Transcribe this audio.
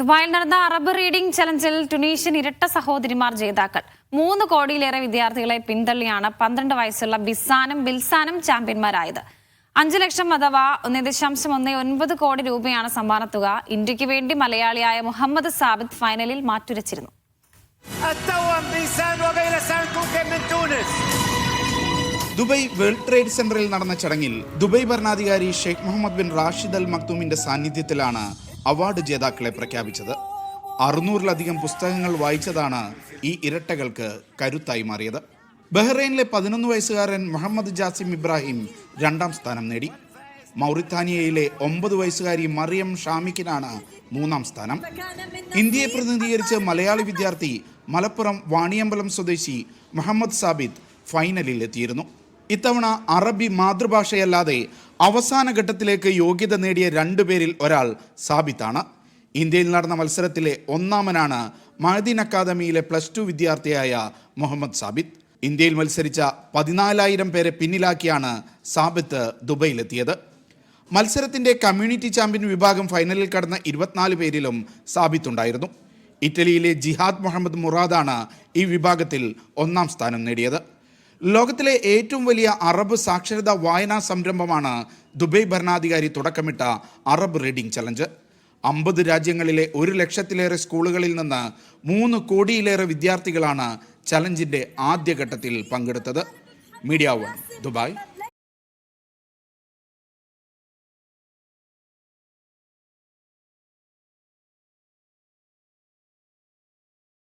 ദുബായിൽ നടന്ന Arab reading ചലഞ്ചിൽ Tunisian ഇരട്ട സഹോദരിമാർ ജേതാക്കൾ. മൂന്ന് കോടിയിലേറെ വിദ്യാർത്ഥികളെ പിന്തള്ളിയാണ് പന്ത്രണ്ട് വയസ്സുള്ള ബിസാനും ബിൽസാനും ചാമ്പ്യന്മാരായത്. അഞ്ചു ലക്ഷം അഥവാ ഒന്ന് ദശാംശം ഒന്ന് ഒൻപത് കോടി രൂപയാണ് സമ്മാന തുക. ഇന്ത്യയ്ക്ക് വേണ്ടി മലയാളിയായ മുഹമ്മദ് സാബിദ് ഫൈനലിൽ മാറ്റുരച്ചിരുന്നു. ദുബൈ വേൾഡ് ട്രേഡ് സെന്ററിൽ നടന്ന ചടങ്ങിൽ ദുബൈ ഭരണാധികാരി Sheikh Mohammed bin Rashid Al മക്തൂമിന്റെ സാന്നിധ്യത്തിലാണ് അവാർഡ് ജേതാക്കളെ പ്രഖ്യാപിച്ചത്. അറുന്നൂറിലധികം പുസ്തകങ്ങൾ വായിച്ചതാണ് ഈ ഇരട്ടകൾക്ക് കരുത്തായി മാറിയത്. ബഹ്റൈനിലെ പതിനൊന്ന് വയസ്സുകാരൻ മുഹമ്മദ് ജാസിം ഇബ്രാഹിം രണ്ടാം സ്ഥാനം നേടി. മൗറിത്താനിയയിലെ ഒമ്പത് വയസ്സുകാരി മറിയം ഷാമിക്കിനാണ് മൂന്നാം സ്ഥാനം. ഇന്ത്യയെ പ്രതിനിധീകരിച്ച് മലയാളി വിദ്യാർത്ഥി മലപ്പുറം വാണിയമ്പലം സ്വദേശി മുഹമ്മദ് സാബിദ് ഫൈനലിൽ എത്തിയിരുന്നു. ഇത്തവണ അറബി മാതൃഭാഷയല്ലാതെ അവസാന ഘട്ടത്തിലേക്ക് യോഗ്യത നേടിയ രണ്ടു പേരിൽ ഒരാൾ സാബിത്താണ്. ഇന്ത്യയിൽ നടന്ന മത്സരത്തിലെ ഒന്നാമനാണ് മഹദീൻ അക്കാദമിയിലെ പ്ലസ് ടു വിദ്യാർത്ഥിയായ മുഹമ്മദ് സാബിത്ത് ഇന്ത്യയിൽ മത്സരിച്ച പതിനാലായിരം പേരെ പിന്നിലാക്കിയാണ് സാബിത്ത് ദുബൈയിലെത്തിയത്. മത്സരത്തിന്റെ കമ്മ്യൂണിറ്റി ചാമ്പ്യൻ വിഭാഗം ഫൈനലിൽ കടന്ന ഇരുപത്തിനാല് പേരിലും സാബിത്ത് ഉണ്ടായിരുന്നു. ഇറ്റലിയിലെ ജിഹാദ് മുഹമ്മദ് മുറാദാണ് ഈ വിഭാഗത്തിൽ ഒന്നാം സ്ഥാനം നേടിയത്. ലോകത്തിലെ ഏറ്റവും വലിയ അറബ് സാക്ഷരതാ വായനാ സംരംഭമാണ് ദുബൈ ഭരണാധികാരി തുടക്കമിട്ട അറബ് റീഡിംഗ് ചലഞ്ച്. അമ്പത് രാജ്യങ്ങളിലെ ഒരു ലക്ഷത്തിലേറെ സ്കൂളുകളിൽ നിന്ന് മൂന്ന് കോടിയിലേറെ വിദ്യാർത്ഥികളാണ് ചലഞ്ചിന്റെ ആദ്യഘട്ടത്തിൽ പങ്കെടുത്തത്. Media One Dubai.